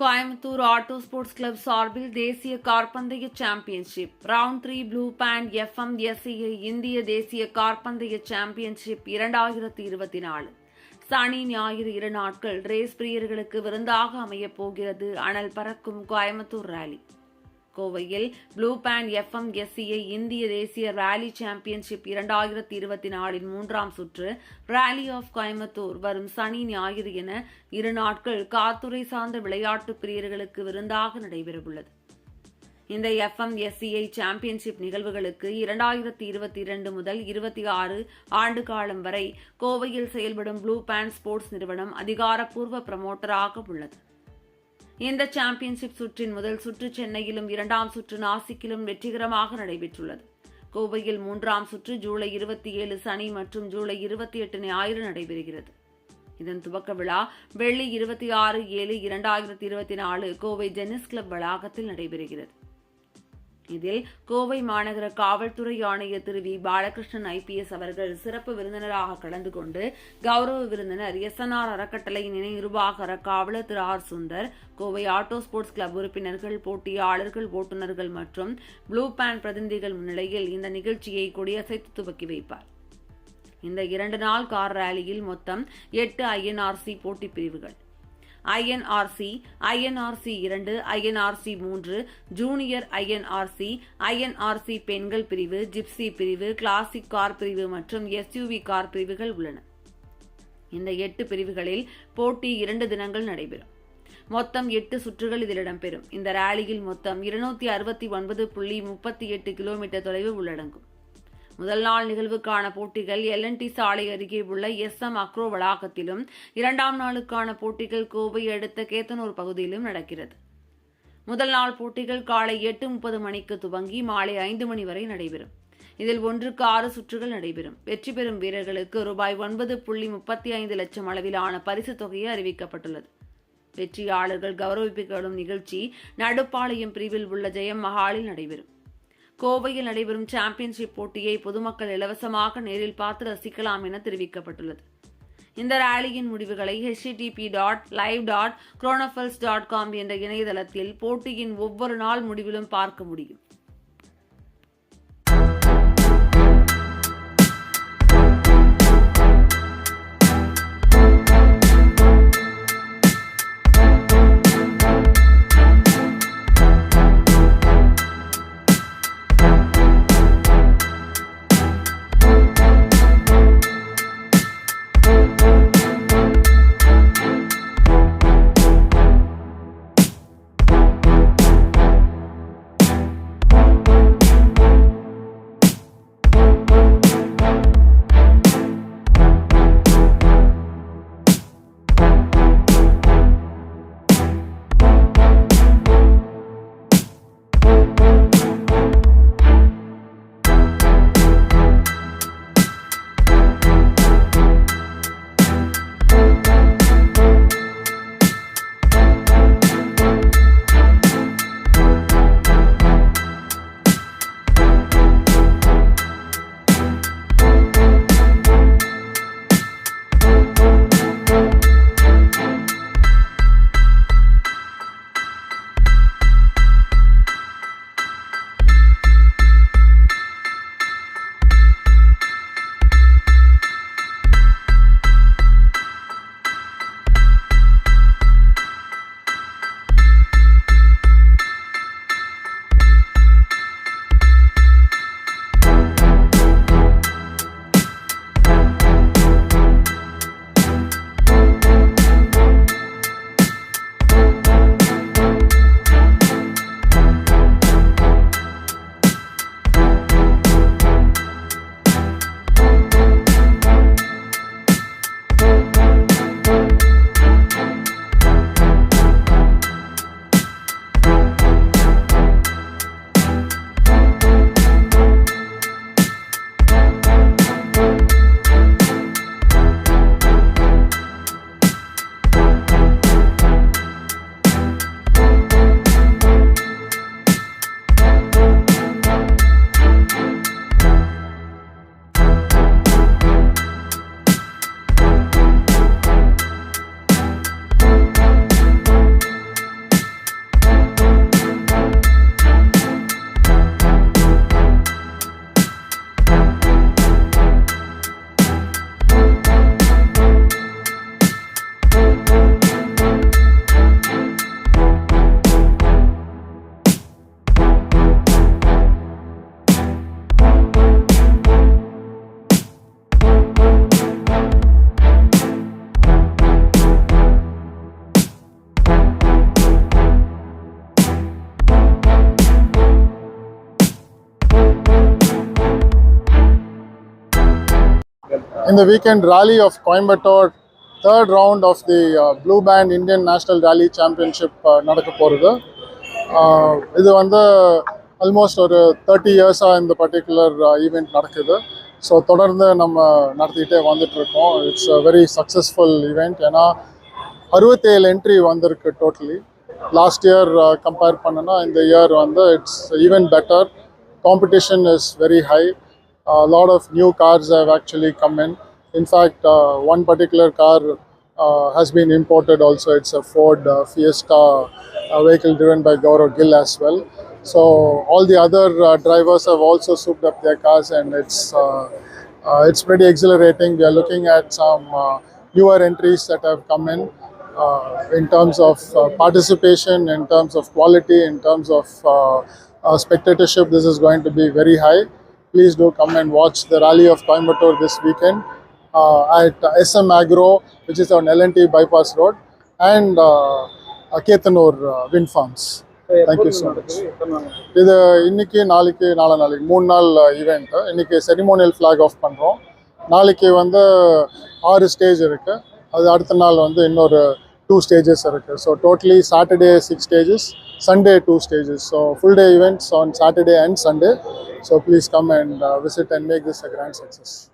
Coimbatore auto sports club சார்பில் தேசிய கார்பந்தய championship. Round three Blue Band FM SCI இந்திய தேசிய கார்பந்தய சாம்பியன்ஷிப் இரண்டாயிரத்தி இருபத்தி நாலு சனி ஞாயிறு இரு நாட்கள் ரேஸ் பிரியர்களுக்கு விருந்தாக அமையப் போகிறது. அனல் பறக்கும் கோயம்புத்தூர் ரேலி. கோவையில் ப்ளூ பேண்ட் எஃப்எம் எஸ்சிஐ இந்திய தேசிய ரேலி சாம்பியன்ஷிப் இரண்டாயிரத்தி இருபத்தி நாலின் மூன்றாம் சுற்று ரேலி ஆஃப் கோயம்புத்தூர் வரும் சனி ஞாயிறு என இரு நாட்கள் காத்துறை சார்ந்த விளையாட்டு பிரியர்களுக்கு விருந்தாக நடைபெறவுள்ளது. இந்த எஃப்எம் எஸ்சிஐ சாம்பியன்ஷிப் நிகழ்வுகளுக்கு இரண்டாயிரத்தி இருபத்தி இரண்டு முதல் இருபத்தி ஆறு ஆண்டு காலம் வரை கோவையில் செயல்படும் ப்ளூ பேண்ட் ஸ்போர்ட்ஸ் நிறுவனம் அதிகாரப்பூர்வ பிரமோட்டராக உள்ளது. இந்த சாம்பியன்ஷிப் சுற்றின் முதல் சுற்று சென்னையிலும் இரண்டாம் சுற்று நாசிக்கிலும் வெற்றிகரமாக நடைபெற்றுள்ளது. கோவையில் மூன்றாம் சுற்று ஜூலை இருபத்தி ஏழு சனி மற்றும் ஜூலை இருபத்தி எட்டு ஞாயிறு நடைபெறுகிறது. இதன் துவக்க விழா வெள்ளி இருபத்தி ஆறு ஏழு இரண்டாயிரத்தி இருபத்தி நாலு கோவை டென்னிஸ் கிளப் வளாகத்தில் நடைபெறுகிறது. இதில் கோவை மாநகர காவல்துறை ஆணையர் திரு வி. பாலகிருஷ்ணன் ஐபிஎஸ் அவர்கள் சிறப்பு விருந்தினராக கலந்து கொண்டு கௌரவ விருந்தினர் எஸ்என்ஆர் அறக்கட்டளையின் இணை நிர்வாக காவலர் Thiru R. Sundar Kovai auto sports club உறுப்பினர்கள் போட்டியாளர்கள் ஓட்டுநர்கள் மற்றும் ப்ளூ பேன் பிரதிநிதிகள் முன்னிலையில் இந்த நிகழ்ச்சியை கொடியசைத்து துவக்கி வைப்பார். இந்த இரண்டு நாள் கார் ரேலியில் மொத்தம் எட்டு ஐஎன்ஆர்சி போட்டி பிரிவுகள். ஐஎன்ஆர்சி ஐஎன்ஆர்சி இரண்டு ஐஎன்ஆர்சி மூன்று ஜூனியர் ஐஎன்ஆர்சி ஐஎன்ஆர்சி பெண்கள் பிரிவு ஜிப்சி பிரிவு கிளாசிக் கார் பிரிவு மற்றும் எஸ்யூவி கார் பிரிவுகள் உள்ளன. இந்த எட்டு பிரிவுகளில் போட்டி இரண்டு தினங்கள் நடைபெறும். மொத்தம் எட்டு சுற்றுகள் இதில் இடம்பெறும். இந்த ரேலியில் மொத்தம் இருநூத்தி அறுபத்தி ஒன்பது புள்ளி முப்பத்தி எட்டு கிலோமீட்டர் தொலைவு உள்ளடங்கும். முதல் நாள் நிகழ்வுக்கான போட்டிகள் எல்என்டி சாலை அருகே உள்ள எஸ் எம் அக்ரோ வளாகத்திலும் இரண்டாம் நாளுக்கான போட்டிகள் கோவை அடுத்த கேத்தனூர் பகுதியிலும் நடக்கிறது. முதல் நாள் போட்டிகள் காலை எட்டு முப்பது மணிக்கு துவங்கி மாலை ஐந்து மணி வரை நடைபெறும். இதில் ஒன்றுக்கு ஆறு சுற்றுகள் நடைபெறும். வெற்றி பெறும் வீரர்களுக்கு ரூபாய் ஒன்பது புள்ளி முப்பத்தி ஐந்து லட்சம் அளவிலான பரிசுத் தொகையை அறிவிக்கப்பட்டுள்ளது. வெற்றியாளர்கள் கௌரவிக்கப்படும் நிகழ்ச்சி நடுப்பாளையம் பிரிவில் உள்ள ஜெயம் மஹாலில் நடைபெறும். கோவையில் நடைபெறும் சாம்பியன்ஷிப் போட்டியை பொதுமக்கள் இலவசமாக நேரில் பார்த்து ரசிக்கலாம் என தெரிவிக்கப்பட்டுள்ளது. இந்த ரேலியின் முடிவுகளை HTTP dot live dot chronofalls dot com என்ற இணையதளத்தில் போட்டியின் ஒவ்வொரு நாள் முடிவிலும் பார்க்க முடியும். In the weekend rally of Coimbatore, third round of the uh, Blue Band Indian National Rally Championship uh, நடக்க போகிறது uh, இது வந்து ஆல்மோஸ்ட் ஒரு தேர்ட்டி இயர்ஸாக இந்த பர்டிகுலர் ஈவெண்ட் uh, நடக்குது. ஸோ தொடர்ந்து நம்ம நடத்திக்கிட்டே வந்துட்டு இருக்கோம். It's a very successful event ஏன்னா அறுபத்தேழு என்ட்ரி வந்திருக்கு டோட்டலி லாஸ்ட் இயர் கம்பேர் பண்ணுனா இந்த இயர் வந்து it's event better competition is very high a lot of new cars have actually come in. In fact, uh, one particular car uh, has been imported also. It's a Ford uh, Fiesta uh, vehicle driven by Gaurav Gill as well. So all the other uh, drivers have also souped up their cars and it's, uh, it's pretty exhilarating. We are looking at some newer entries that have come in. in terms of participation, in terms of quality, in terms of spectatorship, this is going to be very high. Please do come and watch the rally of Coimbatore this weekend uh, at SM Agro, which is on LNT Bypass Road, and uh, uh, Ketanur uh, Wind Farms. Thank you so much. இது இன்னைக்கு நாளைக்கு நாளை நாளைக்கு மூணு நாள் event இன்னைக்கு ceremonial flag of பண்ணுறோம் நாளைக்கு வந்து ஆறு ஸ்டேஜ் இருக்குது அது அடுத்த நாள் வந்து இன்னொரு two stages are occur. So totally Saturday six stages, Sunday two stages. So full day events on Saturday and Sunday. So please come and uh, visit and make this a grand success.